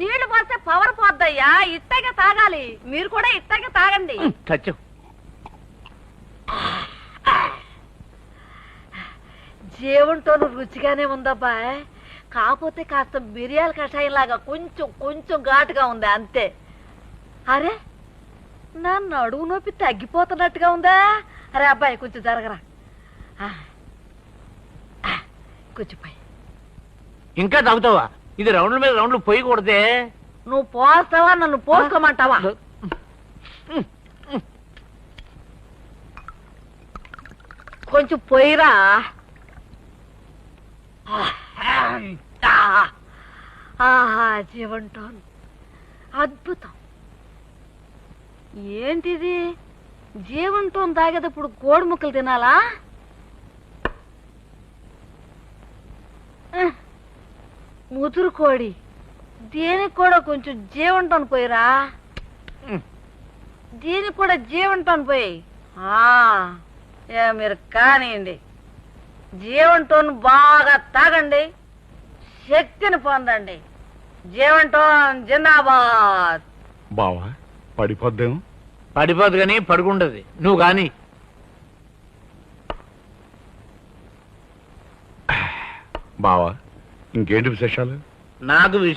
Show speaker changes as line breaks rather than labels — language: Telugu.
నీళ్ళు పోస్తే పవర్ పోద్దయ్యా ఇట్టగే తాగాలి. మీరు కూడా ఇట్టగే తాగండి.
చచ్చు
జీవంతోను రుచిగానే ఉందబ్బా. కాకపోతే కాస్త మిరియాల కషాయం లాగా కొంచెం కొంచెం ఘాటుగా ఉంది అంతే. అరే నా నడువు నొప్పి తగ్గిపోతున్నట్టుగా ఉందా? అరే అబ్బాయి కొంచెం జరగరా. కొంచెం పై
ఇంకా తాగుతావా? ఇది రౌండ్ల మీద రౌండ్లు పోయకూడదే.
నువ్వు పోస్తావా? నన్ను పోసుకోమంటావా? కొంచెం పోయిరా. ఆహా జీవంటాను. అద్భుతం. ఏంటిది? జీవంటోన్ తాగేటప్పుడు కోడి ముక్కలు తినాలా? ముదురు కోడి దీనికి కూడా కొంచెం జీవంటోన్ పోయిరా. దీనికి కూడా జీవంటోన్ పోయి. ఆ, ఏ మీరు కానివ్వండి జీవంటోన్ బాగా తాగండి. శక్తిని పొందండి. జీవంటోన్ జిందాబాద్.
బావా పడిపోద్దేం
పడిపోదు కానీ పడుకుంటది. నువ్వు గాని.
బావా ఇంకేంటి విశేషాలు?
నాకు విషయం